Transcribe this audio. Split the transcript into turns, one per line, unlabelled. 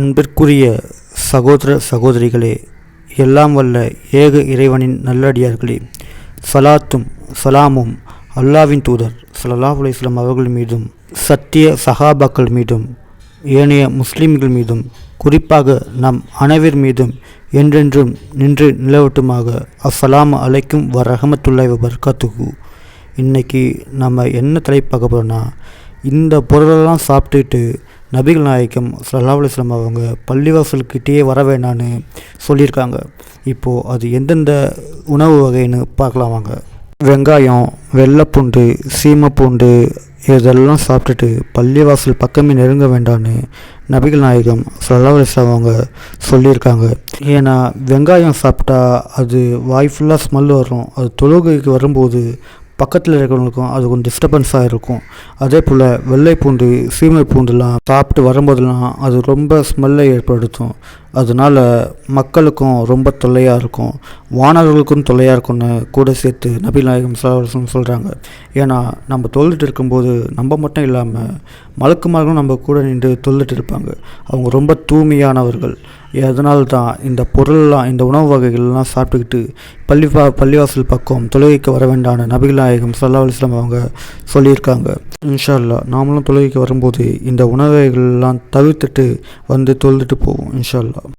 அன்பிற்குரிய சகோதர சகோதரிகளே எல்லாம் வல்ல ஏக இறைவனின் நல்லடியார்களே. சலாத்தும் சலாமும் அல்லாவின் தூதர் ஸல்லல்லாஹு அலைஹி அவர்கள் மீதும் சத்திய சஹாபாக்கள் மீதும் ஏனைய முஸ்லிம்கள் மீதும் குறிப்பாக நம் அனைவர் மீதும் என்றென்றும் நின்று நிலவட்டுமாக. அஸ்ஸலாமு அலைக்கும் வ ரஹமத்துல்லாஹி இன்றைக்கி இன்னைக்கு நம்ம என்ன தலைப்பு பார்க்க போகிறோன்னா இந்த பொருளெல்லாம் சாப்பிட்டுட்டு நபிகள் நாயகம் ஸல்லல்லாஹு அவங்க பள்ளிவாசல்கிட்டேயே வர வேணான்னு சொல்லியிருக்காங்க. இப்போது அது எந்தெந்த உணவு வகைன்னு பார்க்கலாம் வாங்க. வெங்காயம் வெள்ளைப்பூண்டு சீமைப்பூண்டு இதெல்லாம் சாப்பிட்டுட்டு பள்ளிவாசல் பக்கமே நெருங்க வேண்டான்னு நபிகள் நாயகம் ஸல்லல்லாஹு அவங்க சொல்லியிருக்காங்க. ஏன்னா வெங்காயம் சாப்பிட்டா அது வாய் ஃபுல்லாக ஸ்மெல் வரும். அது தொழுகைக்கு வரும்போது பக்கத்தில் இருக்கிறவங்களுக்கும் அது கொஞ்சம் டிஸ்டர்பன்ஸாக இருக்கும். அதே போல் வெள்ளை பூண்டு சீமை பூண்டுலாம் சாப்பிட்டு வரும்போதெல்லாம் அது ரொம்ப ஸ்மெல்லை ஏற்படுத்தும். அதனால் மக்களுக்கும் ரொம்ப தொல்லையாக இருக்கும். வானவர்களுக்கும் தொல்லையாக இருக்கும்னு கூட சேர்த்து நபி நாயகம் சலாஹம் சொல்கிறாங்க ஏன்னா நம்ம தொழுதுட்டு இருக்கும்போது நம்ம மட்டும் இல்லாமல் மலக்குமார்களும் நம்ம கூட நின்று தொழுதுட்டு இருப்பாங்க. அவங்க ரொம்ப தூய்மையானவர்கள். அதனால தான் இந்த பொருள்லாம் இந்த உணவு வகைகள்லாம் சாப்பிட்டுக்கிட்டு பள்ளி பள்ளிவாசல் பக்கம் தொழுகைக்கு வர வேண்டான நபிகள் நாயகம் சல்லா அலிஸ்லாம் அவங்க சொல்லியிருக்காங்க. இன்ஷா அல்லாஹ் நாமளும் தொழுகைக்கு வரும்போது இந்த உணவு வகைகள்லாம் தவிர்த்துட்டு வந்து தொழுதுட்டு போவோம் இன்ஷா அல்லாஹ்